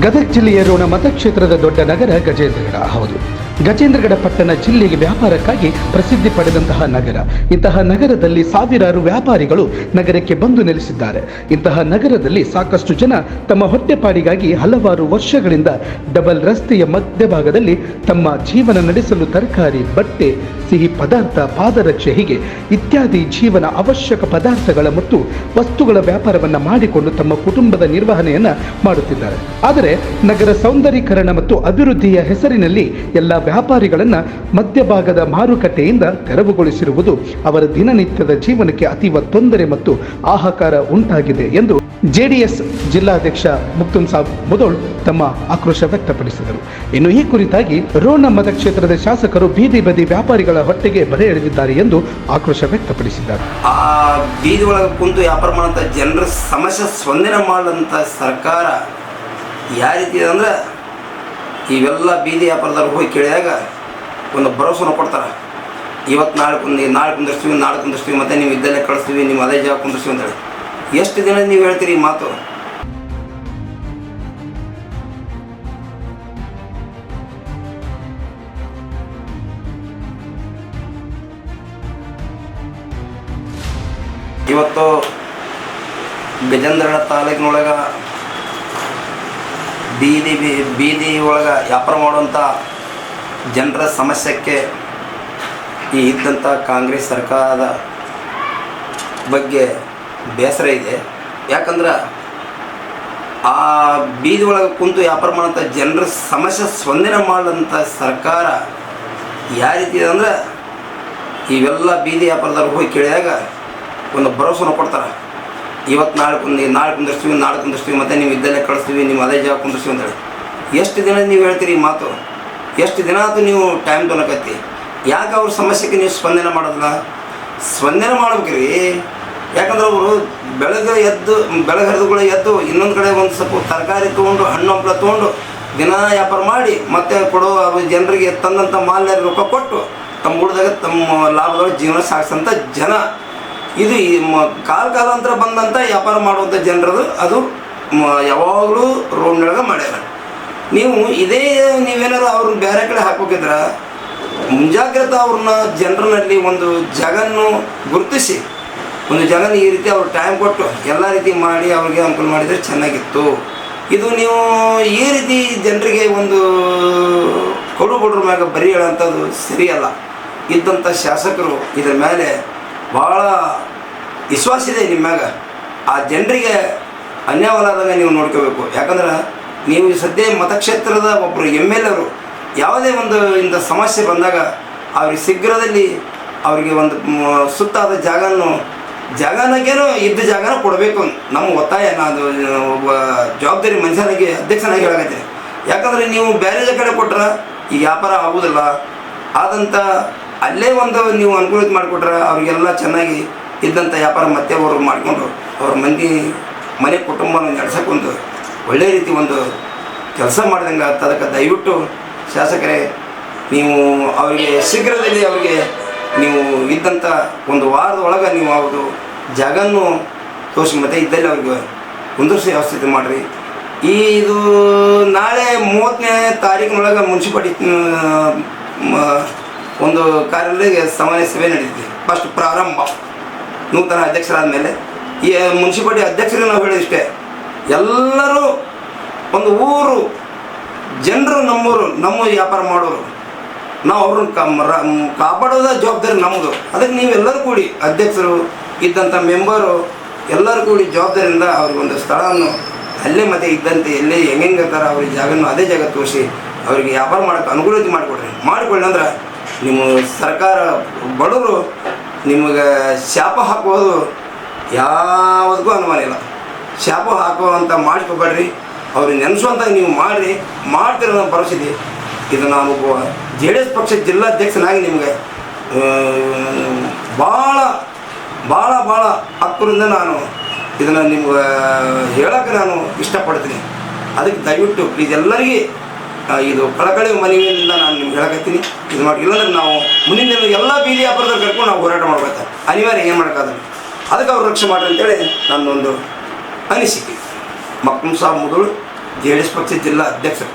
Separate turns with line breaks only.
ಗದಗ ಜಿಲ್ಲೆಯ ರೋಣ ಮತಕ್ಷೇತ್ರದ ದೊಡ್ಡ ನಗರ ಗಜೇಂದ್ರಗಡ. ಹೌದು. ಗಜೇಂದ್ರಗಡ ಪಟ್ಟಣ ಜಿಲ್ಲೆಗೆ ವ್ಯಾಪಾರಕ್ಕಾಗಿ ಪ್ರಸಿದ್ಧಿ ಪಡೆದಂತಹ ನಗರ. ಇಂತಹ ನಗರದಲ್ಲಿ ಸಾವಿರಾರು ವ್ಯಾಪಾರಿಗಳು ನಗರಕ್ಕೆ ಬಂದು ನೆಲೆಸಿದ್ದಾರೆ. ಇಂತಹ ನಗರದಲ್ಲಿ ಸಾಕಷ್ಟು ಜನ ತಮ್ಮ ಹೊಟ್ಟೆಪಾಡಿಗಾಗಿ ಹಲವಾರು ವರ್ಷಗಳಿಂದ ಡಬಲ್ ರಸ್ತೆಯ ಮಧ್ಯಭಾಗದಲ್ಲಿ ತಮ್ಮ ಜೀವನ ನಡೆಸಲು ತರಕಾರಿ, ಬಟ್ಟೆ ಸಿಹಿ ಪದಾರ್ಥ, ಪಾದರಕ್ಷೆ, ಹೀಗೆ ಇತ್ಯಾದಿ ಜೀವನ ಅವಶ್ಯಕ ಪದಾರ್ಥಗಳ ಮತ್ತು ವಸ್ತುಗಳ ವ್ಯಾಪಾರವನ್ನು ಮಾಡಿಕೊಂಡು ತಮ್ಮ ಕುಟುಂಬದ ನಿರ್ವಹಣೆಯನ್ನ ಮಾಡುತ್ತಿದ್ದಾರೆ. ಆದರೆ ನಗರ ಸೌಂದರೀಕರಣ ಮತ್ತು ಅಭಿವೃದ್ಧಿಯ ಹೆಸರಿನಲ್ಲಿ ಎಲ್ಲ ವ್ಯಾಪಾರಿಗಳನ್ನ ಮಧ್ಯಭಾಗದ ಮಾರುಕಟ್ಟೆಯಿಂದ ತೆರವುಗೊಳಿಸಿರುವುದು ಅವರ ದಿನನಿತ್ಯದ ಜೀವನಕ್ಕೆ ಅತೀವ ತೊಂದರೆ ಮತ್ತು ಆಹಾಕಾರ ಉಂಟಾಗಿದೆ ಎಂದು ಜೆಡಿಎಸ್ ಜಿಲ್ಲಾಧ್ಯಕ್ಷ ಮುಕ್ತುನ್ ಸಾಬ್ ಮುದೋಳ್ ತಮ್ಮ ಆಕ್ರೋಶ ವ್ಯಕ್ತಪಡಿಸಿದರು. ಇನ್ನು ಈ ಕುರಿತಾಗಿ ರೋಣ ಮತಕ್ಷೇತ್ರದ ಶಾಸಕರು ಬೀದಿ ಬದಿ ವ್ಯಾಪಾರಿಗಳ ಹೊಟ್ಟೆಗೆ ಬರೆ ಎಳೆದಿದ್ದಾರೆ ಎಂದು ಆಕ್ರೋಶ ವ್ಯಕ್ತಪಡಿಸಿದ್ದಾರೆ.
ಆ ಬೀದಿ ಒಳಗೆ ಕುಂತು ವ್ಯಾಪಾರ ಮಾಡುವಂಥ ಜನರ ಸಮಸ್ಯೆ ಸ್ಪಂದನೆ ಮಾಡಂಥ ಸರ್ಕಾರ ಯಾವ ರೀತಿ ಅಂದ್ರೆ ಇವೆಲ್ಲ ಬೀದಿ ವ್ಯಾಪಾರದವ್ರು ಹೋಗಿ ಕೇಳಿದಾಗ ಒಂದು ಭರವಸೆನ ಕೊಡ್ತಾರೆ. ಇವತ್ತು ನಾಳೆ ಕುಂದು ನಾಳೆ ಕುಂದಿರ್ತೀವಿ ನಾಳೆ ಕುಂದಿರ್ತೀವಿ ಮತ್ತೆ ನೀವು ಇದ್ದಲ್ಲೇ ಕಳಿಸ್ತೀವಿ, ನೀವು ಅದೇ ಜಾಗ ಕುಂದಿರ್ತೀವಿ ಅಂತೇಳಿ. ಎಷ್ಟು ದಿನ ನೀವು ಹೇಳ್ತೀರಿ ಮಾತು? ಇವತ್ತು ಗಜೇಂದ್ರ ತಾಲೂಕಿನೊಳಗ ಬೀದಿ ಬೀದಿ ಒಳಗೆ ವ್ಯಾಪಾರ ಮಾಡುವಂಥ ಜನರ ಸಮಸ್ಯೆಗೆ ಈ ಇದ್ದಂಥ ಕಾಂಗ್ರೆಸ್ ಸರ್ಕಾರದ ಬಗ್ಗೆ ಬೇಸರ ಇದೆ. ಯಾಕಂದ್ರೆ ಆ ಬೀದಿ ಒಳಗೆ ಕುಂತು ವ್ಯಾಪಾರ ಮಾಡೋಂಥ ಜನರ ಸಮಸ್ಯೆ ಸ್ಪಂದನೆ ಮಾಡೋಂಥ ಸರ್ಕಾರ ಯಾವ ರೀತಿ ಇದೆ ಅಂದ್ರೆ ಇವೆಲ್ಲ ಬೀದಿ ವ್ಯಾಪಾರದವ್ರು ಹೋಗಿ ಕೇಳಿದಾಗ ಒಂದು ಭರವಸೆನ ಕೊಡ್ತಾರೆ. ಇವತ್ತು ನಾಳೆ ಕುಂದು, ನಾಳೆ ಕುಂದಿರ್ತೀವಿ ನಾಳೆ ಕುಂದಿರ್ತೀವಿ ಮತ್ತೆ ನೀವು ಇದ್ದಲ್ಲೇ ಕಳಿಸ್ತೀವಿ ನಿಮ್ಮ ಅದೇ ಜಾಗ ಕುಂದಿರ್ತೀವಿ ಅಂತೇಳಿ ಎಷ್ಟು ದಿನ ನೀವು ಹೇಳ್ತೀರಿ ಮಾತು? ಎಷ್ಟು ದಿನ ಆಯ್ತು ನೀವು ಟೈಮ್ ತೊಗೊಳಕತ್ತಿ? ಯಾಕೆ ಅವ್ರ ಸಮಸ್ಯೆಗೆ ನೀವು ಸ್ಪಂದನೆ ಮಾಡೋದಿಲ್ಲ? ಸ್ಪಂದನೆ ಮಾಡ್ಬೇಕ್ರಿ. ಯಾಕಂದ್ರೆ ಅವರು ಬೆಳಗ್ಗೆ ಎದ್ದು ಬೆಳಗ್ಗೆ ಹರಿದುಗಳು ಎದ್ದು ಇನ್ನೊಂದು ಕಡೆ ಒಂದು ಸ್ವಲ್ಪ ತರಕಾರಿ ತೊಗೊಂಡು, ಹಣ್ಣು ಹಂಪಲ ತೊಗೊಂಡು ದಿನ ವ್ಯಾಪಾರ ಮಾಡಿ ಮತ್ತೆ ಕೊಡೋ ಅವ್ರ ಜನರಿಗೆ ತಂದಂಥ ಮಾಲ್ಯ ರೊಕ್ಕ ಕೊಟ್ಟು ತಮ್ಮ ಉಳಿದಾಗ ತಮ್ಮ ಲಾಭದೊಳಗೆ ಜೀವನ ಸಾಗಿಸೋಂಥ ಜನ. ಇದು ಈ ಮ- ಕಾಲ ಕಾಲಾಂತರ ಬಂದಂಥ ವ್ಯಾಪಾರ ಮಾಡುವಂಥ ಜನರದು, ಅದು ಯಾವಾಗಲೂ ರೋಡ್ನೊಳಗೆ ಮಾಡ್ಯಾರ. ನೀವು ಇದೇ ನೀವೇನಾದ್ರು ಅವ್ರನ್ನ ಬೇರೆ ಕಡೆ ಹಾಕ್ಬೇಕಿದ್ರೆ ಮುಂಜಾಗ್ರತೆ ಅವ್ರನ್ನ ಜನರಲ್ಲಿ ಒಂದು ಜಗನ್ನು ಗುರುತಿಸಿ. ಒಂದು ಜನ ಈ ರೀತಿ ಅವ್ರು ಟೈಮ್ ಕೊಟ್ಟು ಎಲ್ಲ ರೀತಿ ಮಾಡಿ ಅವ್ರಿಗೆ ಅನುಕೂಲ ಮಾಡಿದರೆ ಚೆನ್ನಾಗಿತ್ತು. ಇದು ನೀವು ಈ ರೀತಿ ಜನರಿಗೆ ಒಂದು ಕೊಡು ಬಡ್ರ ಮ್ಯಾಗ ಬರಿ ಹೇಳೋಂಥದ್ದು ಸರಿಯಲ್ಲ. ಇದ್ದಂಥ ಶಾಸಕರು ಇದ್ರ ಮೇಲೆ ಭಾಳ ವಿಶ್ವಾಸ ಇದೆ ನಿಮ್ಮ ಮ್ಯಾಗ. ಆ ಜನರಿಗೆ ಅನ್ಯಾಯವಾದಾಗ ನೀವು ನೋಡ್ಕೋಬೇಕು. ಯಾಕಂದ್ರೆ ನೀವು ಸದ್ಯ ಮತಕ್ಷೇತ್ರದ ಒಬ್ಬರು ಎಂ ಎಲ್ ಎರು ಯಾವುದೇ ಒಂದು ಇಂಥ ಸಮಸ್ಯೆ ಬಂದಾಗ ಅವ್ರಿಗೆ ಶೀಘ್ರದಲ್ಲಿ ಅವರಿಗೆ ಒಂದು ಸುತ್ತಾದ ಜಾಗವನ್ನು ಜಾಗನಾಗೇನೋ ಇದ್ದ ಜಾಗನ ಕೊಡಬೇಕು. ನಮ್ಮ ಒತ್ತಾಯ ನಾನು ಒಬ್ಬ ಜವಾಬ್ದಾರಿ ಮನುಷ್ಯನಾಗಿ, ಅಧ್ಯಕ್ಷನಾಗಿ ಹೇಳಕತ್ತೀನಿ. ಯಾಕಂದರೆ ನೀವು ಬೇರೆ ಕಡೆ ಕೊಟ್ರೆ ಈ ವ್ಯಾಪಾರ ಆಗೋದಿಲ್ಲ. ಆದಂಥ ಅಲ್ಲೇ ಒಂದು ನೀವು ಅನುಕೂಲತೆ ಮಾಡಿಕೊಟ್ರೆ ಅವರಿಗೆಲ್ಲ ಚೆನ್ನಾಗಿ ಇದ್ದಂಥ ವ್ಯಾಪಾರ ಮತ್ತೆ ಅವರು ಮಾಡಿಕೊಂಡು ಅವ್ರ ಮಂದಿ, ಮನೆ ಕುಟುಂಬನ ನಡೆಸೋಕೆ ಒಂದು ಒಳ್ಳೆಯ ರೀತಿ ಒಂದು ಕೆಲಸ ಮಾಡಿದಂಗೆ ಅದಕ್ಕೆ ದಯವಿಟ್ಟು ಶಾಸಕರೇ, ನೀವು ಅವರಿಗೆ ಶೀಘ್ರದಲ್ಲಿ ಅವರಿಗೆ ನೀವು ಇದ್ದಂಥ ಒಂದು ವಾರದ ಒಳಗೆ ನೀವು ಅವರು ಜಾಗನ್ನು ತೋರಿಸಿ ಮತ್ತೆ ಇದ್ದಲ್ಲಿ ಅವ್ರಿಗೆ ಕುಂದಿರಿಸಿ ವ್ಯವಸ್ಥೆ ಮಾಡಿರಿ. ಈ ಇದು ನಾಳೆ ಮೂವತ್ತನೇ ತಾರೀಕಿನೊಳಗೆ ಮುನ್ಸಿಪಾಲಿಟಿ ಒಂದು ಕಾರ್ಯಾಲಯಕ್ಕೆ ಸಾಮಾನ್ಯ ಸಭೆ ನಡೀತಿದೆ ಫಸ್ಟ್ ಪ್ರಾರಂಭ. ನೂತನ ಅಧ್ಯಕ್ಷರಾದ ಮೇಲೆ ಈ ಮುನ್ಸಿಪಾಲಿಟಿ ಅಧ್ಯಕ್ಷರಿಗೆ ನಾವು ಹೇಳಿದಿಷ್ಟೇ ಎಲ್ಲರೂ ಒಂದು ಊರು, ಜನರು ನಮ್ಮೂರು, ನಮ್ಮ ವ್ಯಾಪಾರ ಮಾಡೋರು. ನಾವು ಅವ್ರನ್ನ ಕಮ್ ಕಾಪಾಡೋದ ಜವಾಬ್ದಾರಿ ನಮ್ಮದು ಅದಕ್ಕೆ ನೀವೆಲ್ಲರೂ ಕೂಡಿ ಅಧ್ಯಕ್ಷರು ಇದ್ದಂಥ ಮೆಂಬರು ಎಲ್ಲರೂ ಕೂಡಿ ಜವಾಬ್ದಾರಿಯಿಂದ ಅವ್ರಿಗೊಂದು ಸ್ಥಳವನ್ನು ಅಲ್ಲೇ ಮತ್ತೆ ಇದ್ದಂತೆ ಎಲ್ಲೇ ಹೆಂಗೆ ಇರ್ತಾರೆ ಅವ್ರಿಗೆ ಜಾಗನೂ ಅದೇ ಜಾಗ ತೋರಿಸಿ ಅವರಿಗೆ ವ್ಯಾಪಾರ ಮಾಡೋಕ್ಕೆ ಅನುಕೂಲತೆ ಮಾಡಿಕೊಡ್ರಿ. ಮಾಡಿಕೊಳ್ಳಿ ಅಂದ್ರೆ ನಿಮ್ಮ ಸರ್ಕಾರ ಬಡವರು ನಿಮಗೆ ಶಾಪ ಹಾಕೋದು ಯಾವುದಕ್ಕೂ ಅನುಮಾನ ಇಲ್ಲ. ಶಾಪ ಹಾಕುವಂಥ ಮಾಡ್ಕೋಬೇಡ್ರಿ. ಅವ್ರಿಗೆ ನೆನೆಸುವಂಥ ನೀವು ಮಾಡಿರಿ. ಮಾಡ್ತಿರೋ ಭರವಸೆ ಇದೆ ಒಬ್ಬ ಜೆ ಡಿ ಎಸ್ ಪಕ್ಷದ ಜಿಲ್ಲಾಧ್ಯಕ್ಷನಾಗಿ ನಿಮಗೆ ಭಾಳ ಭಾಳ ಭಾಳ ಹಕ್ಕರಿಂದ ನಾನು ಇದನ್ನು ನಿಮ್ಗೆ ಹೇಳೋಕ್ಕೆ ನಾನು ಇಷ್ಟಪಡ್ತೀನಿ. ಅದಕ್ಕೆ ದಯವಿಟ್ಟು ಪ್ಲೀಸ್ ಎಲ್ಲರಿಗೆ ಇದು ಕಳಕಳಿ ಮನವಿಯಿಂದ ನಾನು ನಿಮ್ಗೆ ಹೇಳಕತ್ತೀನಿ. ಇದು ಮಾಡಿ, ಇಲ್ಲಾಂದ್ರೆ ನಾವು ಮುಂದಿನ ದಿನ ಎಲ್ಲ ಬೀದಿ ವ್ಯಾಪಾರದಲ್ಲಿ ಕರ್ಕೊಂಡು ನಾವು ಹೋರಾಟ ಮಾಡ್ಬೇಕು? ಅನಿವಾರ್ಯ, ಏನು ಮಾಡೋಕ್ಕಾಗಲ್ಲ. ಅದಕ್ಕೆ ಅವ್ರು ರಕ್ಷಣೆ ಮಾಡ್ರಿ ಅಂತೇಳಿ ನನ್ನೊಂದು ಅನಿಸಿಕೆ. ಮಕ್ಕಳು ಸಹ ಮುದುಳು, ಜೆ ಡಿ ಎಸ್ ಪಕ್ಷದ ಜಿಲ್ಲಾ ಅಧ್ಯಕ್ಷರು